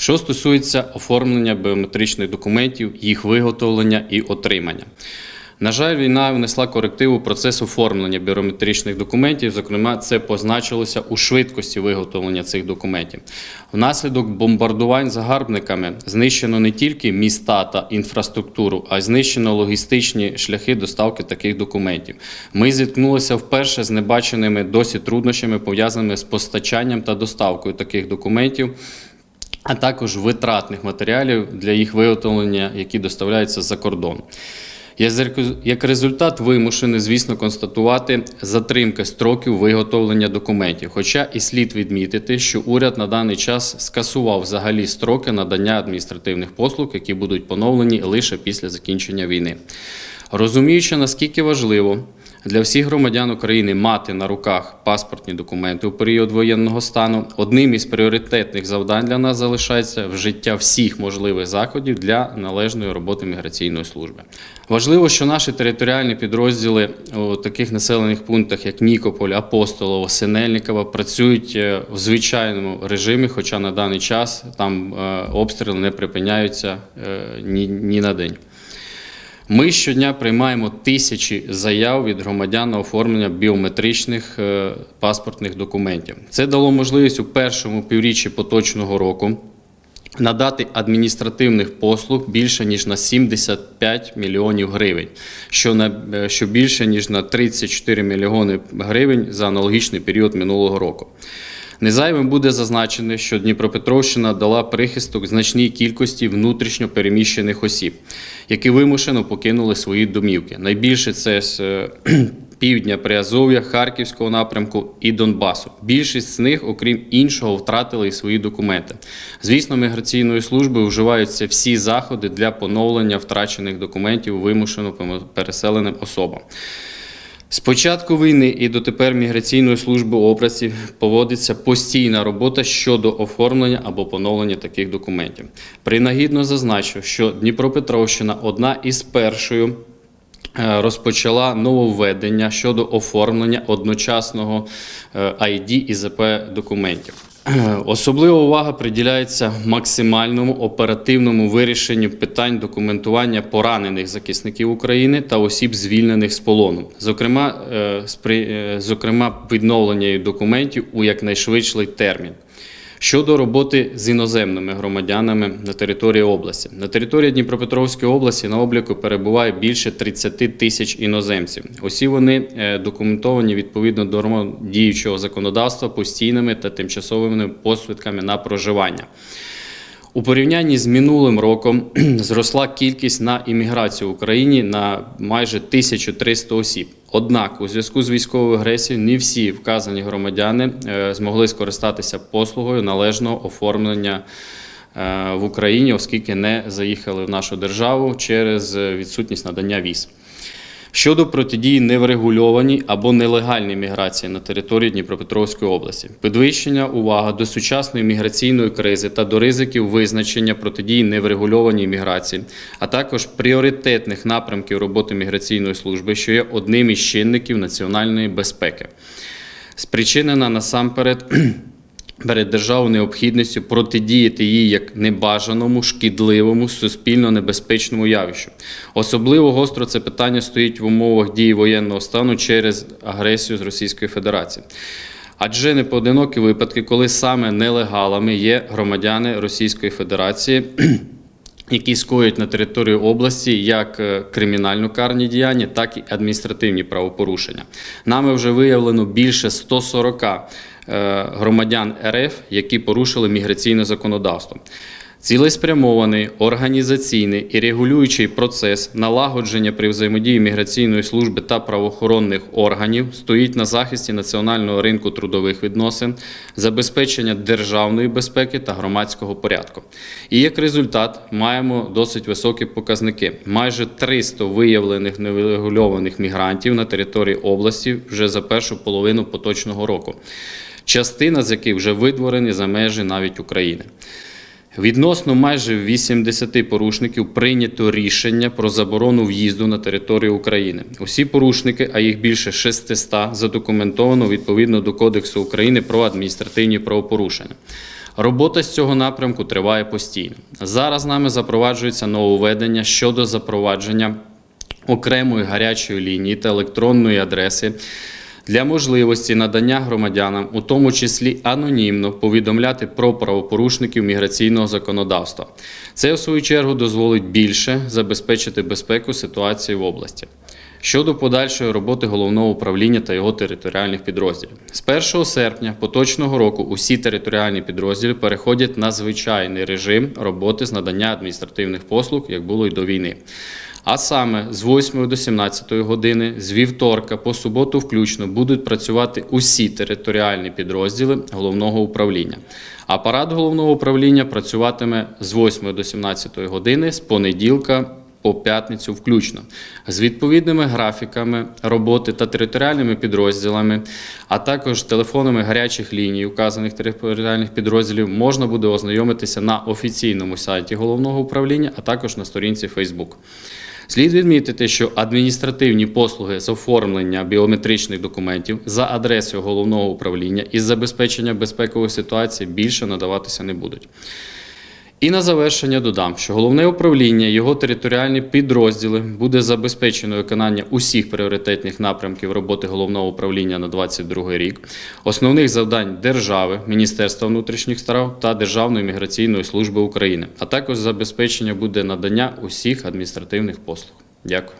Що стосується оформлення біометричних документів, їх виготовлення і отримання. На жаль, війна внесла корективу процес оформлення біометричних документів. Зокрема, це позначилося у швидкості виготовлення цих документів. Внаслідок бомбардувань загарбниками знищено не тільки міста та інфраструктуру, а й знищено логістичні шляхи доставки таких документів. Ми зіткнулися вперше з небаченими досі труднощами, пов'язаними з постачанням та доставкою таких документів а також витратних матеріалів для їх виготовлення, які доставляються за кордон. Як результат вимушений, звісно, констатувати затримки строків виготовлення документів. Хоча і слід відмітити, що уряд на даний час скасував взагалі строки надання адміністративних послуг, які будуть поновлені лише після закінчення війни. Розуміючи, наскільки важливо для всіх громадян України мати на руках паспортні документи у період воєнного стану, одним із пріоритетних завдань для нас залишається вжиття всіх можливих заходів для належної роботи міграційної служби. Важливо, що наші територіальні підрозділи у таких населених пунктах, як Нікополь, Апостолово, Синельниково, працюють е, в звичайному режимі, хоча на даний час там е, обстріли не припиняються е, ні на день. Ми щодня приймаємо тисячі заяв від громадян на оформлення біометричних е, паспортних документів. Це дало можливість у першому півріччі поточного року надати адміністративних послуг більше ніж на 75 мільйонів гривень, що на е, що більше ніж на 34 мільйони гривень за аналогічний період минулого року. Незайвим буде зазначено, що Дніпропетровщина дала прихисток значній кількості внутрішньо переміщених осіб, які вимушено покинули свої домівки. Найбільше це з е, півдня Приазов'я, Харківського напрямку і Донбасу. Більшість з них, окрім іншого, втратили і свої документи. Звісно, міграційною службою вживаються всі заходи для поновлення втрачених документів вимушено переселеним особам. З початку війни і дотепер міграційною службою області поводиться постійна робота щодо оформлення або поновлення таких документів. Принагідно зазначу, що Дніпропетровщина одна із першою е, розпочала нововведення щодо оформлення одночасного е, ID і ЗП документів. Е, Особлива увага приділяється максимальному оперативному вирішенню питань документування поранених захисників України та осіб, звільнених з полону, зокрема, е, е, зокрема відновлення документів у якнайшвидший термін. Щодо роботи з іноземними громадянами на території області. На території Дніпропетровської області на обліку перебуває більше 30 тисяч іноземців. Усі вони е, документовані відповідно до діючого законодавства постійними та тимчасовими посвідками на проживання. У порівнянні з минулим роком зросла кількість на імміграцію в Україні на майже 1300 осіб. Однак, у зв'язку з військовою агресією не всі вказані громадяни е, змогли скористатися послугою належного оформлення е, в Україні, оскільки не заїхали в нашу державу через відсутність надання віз. Щодо протидії неврегульованій або нелегальній міграції на території Дніпропетровської області, підвищення увага до сучасної міграційної кризи та до ризиків визначення протидії неврегульованій міграції, а також пріоритетних напрямків роботи міграційної служби, що є одним із чинників національної безпеки, спричинена насамперед. Перед державою необхідністю протидіяти їй як небажаному, шкідливому, суспільно небезпечному явищу. Особливо гостро це питання стоїть в умовах дії воєнного стану через агресію з Російської Федерації. Адже не поодинокі випадки, коли саме нелегалами є громадяни Російської Федерації. Які скоюють на території області як е, кримінально-карні діяння, так і адміністративні правопорушення. Нами вже виявлено більше 140 е, громадян РФ, які порушили міграційне законодавство. Цілеспрямований, організаційний і регулюючий процес налагодження при взаємодії міграційної служби та правоохоронних органів стоїть на захисті національного ринку трудових відносин, забезпечення державної безпеки та громадського порядку. І як результат маємо досить високі показники: майже 300 виявлених нерегульованих мігрантів на території області вже за першу половину поточного року, частина з яких вже видворені за межі навіть України. Відносно майже 80 порушників прийнято рішення про заборону в'їзду на територію України. Усі порушники, а їх більше 600, задокументовано відповідно до Кодексу України про адміністративні правопорушення. Робота з цього напрямку триває постійно. Зараз нами запроваджується нововведення щодо запровадження окремої гарячої лінії та електронної адреси для можливості надання громадянам, у тому числі анонімно, повідомляти про правопорушників міграційного законодавства. Це, в свою чергу, дозволить більше забезпечити безпеку ситуації в області. Щодо подальшої роботи головного управління та його територіальних підрозділів, з 1 серпня поточного року усі територіальні підрозділи переходять на звичайний режим роботи з надання адміністративних послуг, як було й до війни. А саме з 8 до 17 години, з вівторка по суботу включно будуть працювати усі територіальні підрозділи головного управління. Апарат головного управління працюватиме з 8 до 17 години з понеділка по п'ятницю включно з відповідними графіками роботи та територіальними підрозділами, а також телефонами гарячих ліній указаних територіальних підрозділів можна буде ознайомитися на офіційному сайті головного управління, а також на сторінці Facebook. Слід відмітити, що адміністративні послуги з оформлення біометричних документів за адресою головного управління із забезпечення безпекової ситуації більше надаватися не будуть. І на завершення додам, що головне управління, його територіальні підрозділи буде забезпечено виконання усіх пріоритетних напрямків роботи головного управління на 2022 рік, основних завдань держави, Міністерства внутрішніх справ та Державної міграційної служби України, а також забезпечення буде надання усіх адміністративних послуг. Дякую.